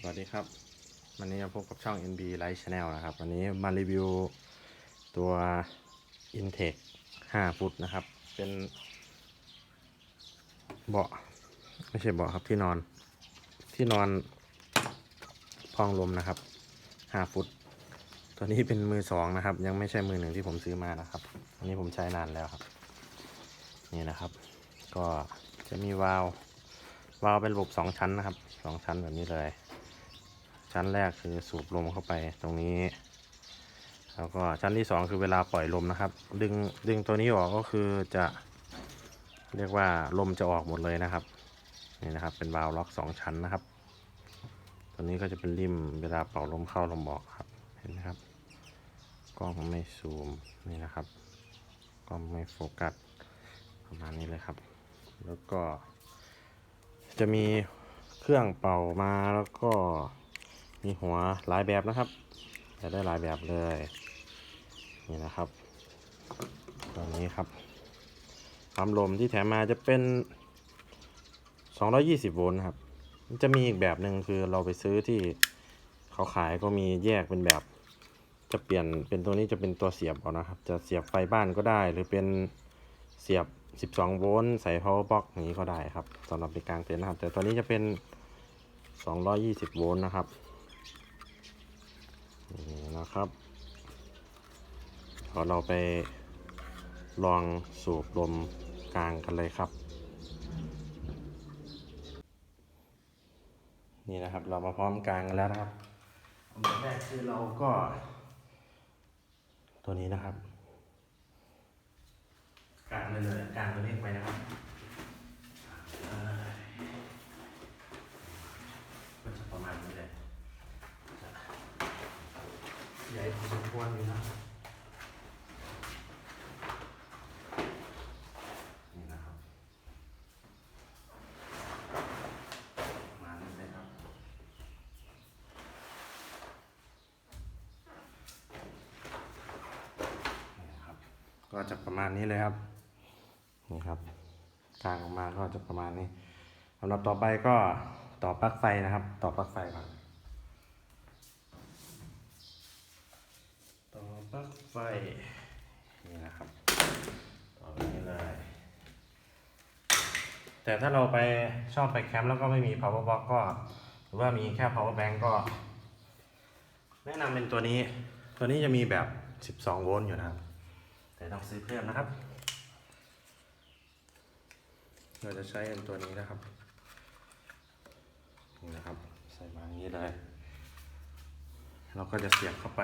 สวัสดีครับ วันนี้มาพบกับช่อง NB Light Channel นะครับ วันนี้มารีวิวตัว Intake 5 ฟุตนะครับ เป็นเบาะไม่ใช่เบาะครับที่นอน ที่นอนพองลมนะครับ 5 ฟุต ตัวนี้เป็นมือสองนะครับ ยังไม่ใช่มือหนึ่งที่ผมซื้อมานะครับ อันนี้ผมใช้นานแล้วครับ นี่นะครับ ก็จะมีวาล์ววาล์วเป็นระบบสองชั้นนะครับสองชั้นแบบนี้เลย ชั้นแรกคือสูบลมเข้าไปตรงนี้ แล้วก็ชั้นที่สองคือเวลาปล่อยลมนะครับ ดึงดึงตัวนี้ออกก็คือจะเรียกว่าลมจะออกหมดเลยนะครับนี่นะครับ เป็นวาล์วล็อกสองชั้นนะครับ ตัวนี้ก็จะเป็นริมเวลาเป่าลมเข้าลมออกครับเห็นไหมครับกล้องไม่ซูมนี่นะครับกล้องไม่โฟกัสประมาณนี้เลยครับ แล้วก็จะมีเครื่องเป่ามาแล้วก็ มีหัวหลายแบบนะครับ จะได้หลายแบบเลย นี่นะครับตัวนี้ครับปั๊มลมที่แถมมาจะเป็น 220 โวลต์ครับ จะมีอีกแบบหนึ่งคือเราไปซื้อที่เขาขายก็มีแยกเป็นแบบ จะเปลี่ยนเป็นตัวนี้จะเป็นตัวเสียบเอานะครับ จะเสียบไฟบ้านก็ได้ หรือเป็นเสียบ 12 โวลต์ใส่ power box อย่างนี้ก็ได้ครับสำหรับในกลางเต็นท์นะครับ แต่ตัวนี้จะเป็น 220 โวลต์นะครับ นี่นะครับเดี๋ยวเราไปลองสูบลมกลางกันเลยครับ นี่นะครับเรามาพร้อมกลางกันแล้วนะครับอันดับแรกคือเราก็ ตัวนี้นะครับกลางเลยเลยกลางตัวนี้ไปนะครับอ่าก็จะประมาณนี้เลยจะใหญ่ พอสมควรอยู่นะนี่นะครับมานี้เลยครับนี่นะครับ ก็จะประมาณนี้เลยครับนี่ครับกลางออกมาก็จะประมาณนี้สำหรับต่อไปก็ต่อปลั๊กไฟนะครับ ต่อปลั๊กไฟก่อนต่อปลั๊กไฟนี่นะครับต่อแบบนี้เลย แต่ถ้าเราไปชอบไปแคมป์แล้วก็ไม่มี power box ก็ หรือว่ามีแค่ power bank ก็ แนะนำเป็นตัวนี้ ตัวนี้จะมีแบบ 12 โวลต์อยู่นะครับ แต่ต้องซื้อเพิ่มนะครับ เราจะใช้เป็นตัวนี้นะครับนี่นะครับ ใส่มาอย่างนี้เลย เราก็จะเสียบเข้าไป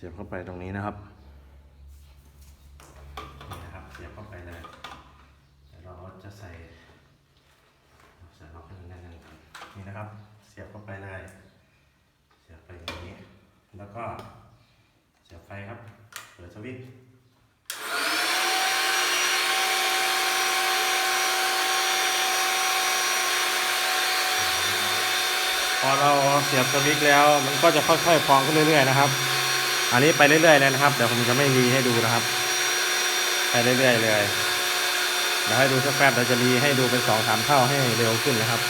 เสียบเข้าไปตรงนี้นะครับนี่นะครับ เสียบเข้าไปเลยเดี๋ยวเราจะใส่ใส่ล็อกให้แน่นๆก่นนี่นะครับ เสียบเข้าไปเลย เสียบไปอย่างนี้ แล้วก็เสียบไฟครับ เปิดสวิตช์พอเราเสียบสวิตช์แล้ว มันก็จะค่อยๆพองขึ้นเรื่อยๆนะครับ อันนี้ไปเรื่อยๆเลยนะครับเดี๋ยวผมจะไม่รีให้ดูนะครับ ไปเรื่อยๆเลยเดี๋ยวให้ดูสักแป๊บเราจะรีให้ดูเป็นสองสามเท่าให้เร็วขึ้นนะครับ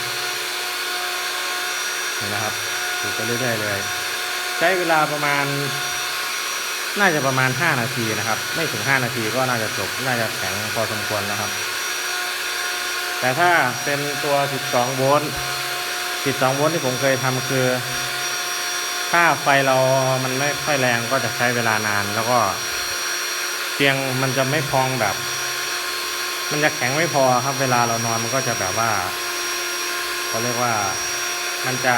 นี่นะครับดูไปเรื่อยๆเลย ใช้เวลาประมาณ น่าจะประมาณ5นาทีนะครับ ไม่ถึง5นาทีก็น่าจะจบน่าจะแข็งพอสมควรแล้วครับ แต่ถ้าเป็นตัว 12 โวลต์ 12 โวลต์ที่ผมเคยทำคือ ถ้าไฟเรามันไม่ค่อยแรงก็จะใช้เวลานาน แล้วก็เตียงมันจะไม่พองแบบ มันจะแข็งไม่พอครับ เวลาเรานอนมันก็จะแบบว่าเขาเรียกว่ามันจะ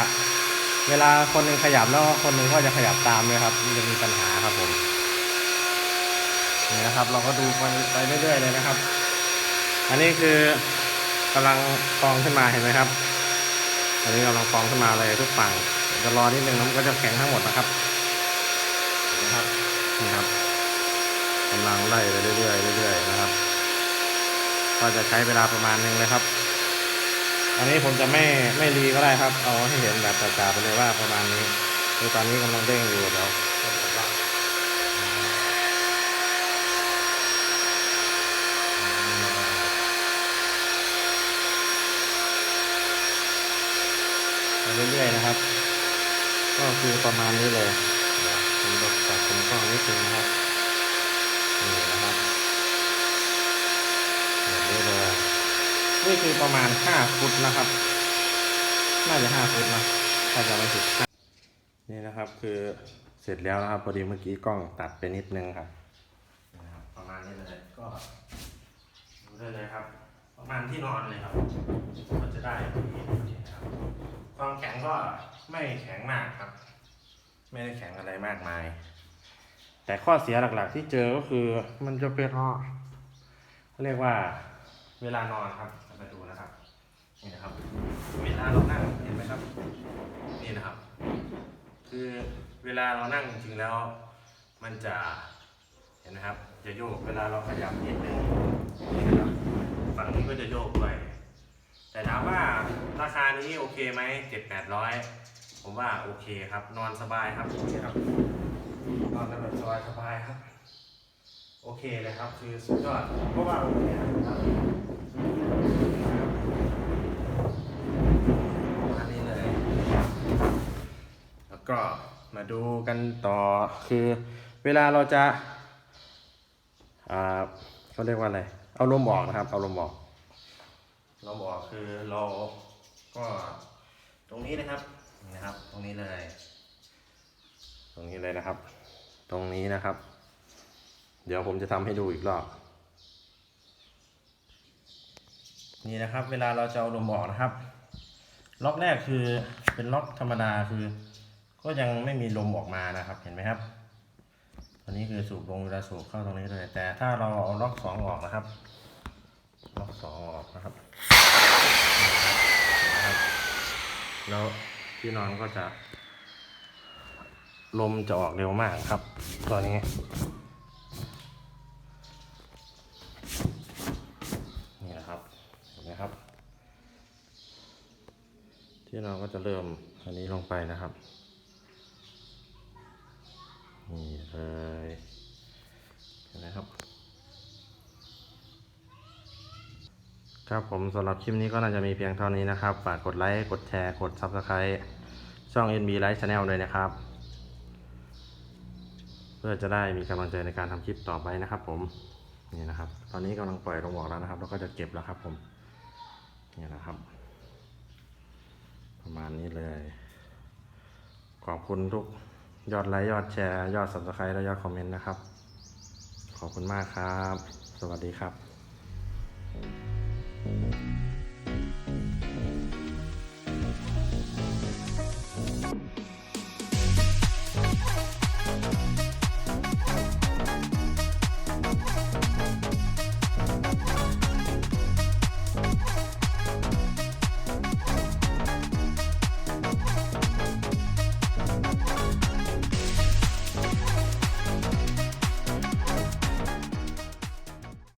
เวลาคนหนึ่งขยับแล้วคนหนึ่งก็จะขยับตามเลยครับมันจะมีปัญหาครับผมนี่นะครับ เราก็ดูไปไปเรื่อยๆเลยนะครับ อันนี้คือกำลังฟองขึ้นมาเห็นไหมครับ อันนี้กำลังฟองขึ้นมาเลยทุกฝั่ง จะรอนิดนึงแล้วมันก็จะแข็งทั้งหมดนะครับนี่ครับนี่ครับกำลังไล่ไปเรื่อยๆเรื่อยๆนะครับ ก็จะใช้เวลาประมาณหนึงเลยครับ อันนี้ผมจะไม่ไม่รีก็ได้ครับ เอาให้เห็นแบบจ่าๆไปเลยว่าประมาณนี้คือตอนนี้กำลังเด้งอยู่เดี๋ยวเรื่อยๆนะครับ ก็คือประมาณนี้เลยผมจะตัดผมกล้องนิดนึงนะครับนี่นะครับแบบนี้เลยนี่คือประมาณห้าฟุตนะครับ น่าจะห้าฟุตนะถ้าจะไม่ผิดนี่นะครับคือเสร็จแล้วนะครับพอดีเมื่อกี้กล้องตัดไปนิดนึงครับประมาณนี้เลยก็ดูได้เลยครับ ประมาณที่นอนเลยครับก็จะได้แบบนี้นะครับ ความแข็งก็ไม่แข็งมากครับ ไม่ได้แข็งอะไรมากมาย แต่ข้อเสียหลักๆ ที่เจอก็คือมันจะเป็นอ้อเขาเรียกว่าเวลานอนครับเราไปดูนะครับ นี่นะครับเวลาเรานั่งเห็นไหมครับ นี่นะครับ คือเวลาเรานั่งจริงๆแล้ว มันจะเห็นไหมครับ จะโยกเวลาเราขยับนิดนึงนี่นะครับฝั่งนี้ก็จะโยกด้วย แต่ถามว่าราคานี้โอเคไหมเจ็ดแปดร้อยผมว่าโอเคครับ นอนสบายครับนี่ครับ นอนแบบสบายสบายครับ โอเคเลยครับ คือสุดยอดเพราะว่าโอเคนะครับประมาณนี้เลย แล้วก็มาดูกันต่อคือเวลาเราจะอ่าเขาเรียกว่าอะไร เอาลมออกนะครับ เอาลมออก ลมออกคือเราก็ตรงนี้นะครับนี่นะครับ ตรงนี้เลย ตรงนี้เลยนะครับ ตรงนี้นะครับ เดี๋ยวผมจะทำให้ดูอีกรอบนี่นะครับ เวลาเราจะเอาลมออกนะครับ ล็อกแรกคือเป็นล็อกธรรมดาคือ ก็ยังไม่มีลมออกมานะครับ เห็นไหมครับอันนี้คือสูบลงเวลาสูบเข้าตรงนี้เลย แต่ถ้าเราเอาล็อกสองออกนะครับ ล็อกสองออกนะครับ นะครับ แล้วที่นอนก็จะ ลมจะออกเร็วมากครับ ตัวนี้นี่นะครับเห็นไหมครับ ที่นอนก็จะเริ่มอันนี้ลงไปนะครับนี่เลยเห็นไหมครับ ครับผมสำหรับคลิปนี้ก็น่าจะมีเพียงเท่านี้นะครับ ฝากกดไลค์ กดแชร์ กด Subscribe ช่อง NB Live Channel เลยนะครับ เพื่อจะได้มีกำลังใจในการทำคลิปต่อไปนะครับผม นี่นะครับ ตอนนี้กำลังปล่อยลงบอกแล้วนะครับ แล้วก็จะเก็บแล้วครับผม นี่นะครับ ประมาณนี้เลย ขอบคุณทุกยอดไลค์ ยอดแชร์ ยอด subscribe และยอดคอมเมนต์นะครับ ขอบคุณมากครับ สวัสดีครับ